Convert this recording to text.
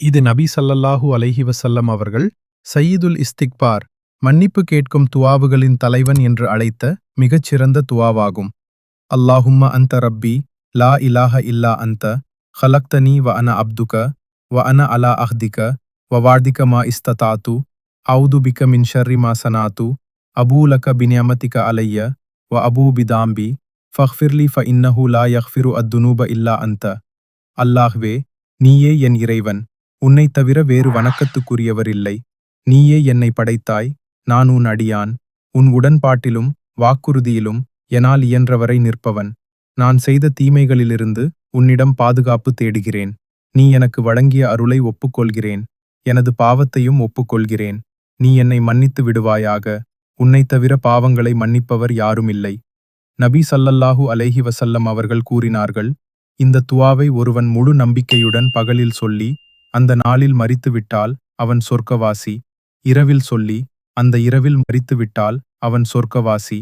இது நபி சல்லல்லாஹு அலைஹி வசல்லம் அவர்கள் சயீதுல் இஸ்திக்பார் மன்னிப்பு கேட்கும் துவாவுகளின் தலைவன் என்று அழைத்த மிகச்சிறந்த துவாவாகும். அல்லாஹும்ம அந்த ரப்பி லா இலாஹ இல்லா அந்த ஹலக்தனி வ அன அப்துக வ அன அலா அஹ்திக வ வார்திக மா இஸ்ததாத்து அவுது பிக்க மின் ஷர்ரி மா சனாத்து அபூலக பின்யமதிக அலைய வ அபூ பிதாம்பி ஃபஹ்ஃபிர்லி ஃப இன்னஹு லா யஹ்ஃபிரு அத்துனூப இல்லா அந்த அல்லாஹ்வே நீயே என் இறைவன். உன்னைத் தவிர வேறு வணக்கத்துக்குரியவர் இல்லை. நீயே என்னை படைத்தாய் நான் உன் அடியான். உன் உடன்பாட்டிலும் வாக்குறுதியிலும் எனால் இயன்றவரை நிற்பவன். நான் செய்த தீமைகளிலிருந்து உன்னிடம் பாதுகாப்பு தேடுகிறேன். நீ எனக்கு வழங்கிய அருளை ஒப்புக்கொள்கிறேன். எனது பாவத்தையும் ஒப்புக்கொள்கிறேன். நீ என்னை மன்னித்து விடுவாயாக. உன்னைத் தவிர பாவங்களை மன்னிப்பவர் யாரும் இல்லை நபி சல்லல்லாஹு அலைஹி வசல்லம் அவர்கள் கூறினார்கள் இந்த துவாவை ஒருவன் முழு நம்பிக்கையுடன் பகலில் சொல்லி அந்த நாளில் மறித்துவிட்டால் அவன் சொர்க்கவாசி. இரவில் சொல்லி அந்த இரவில் மறித்துவிட்டால் அவன் சொர்க்கவாசி.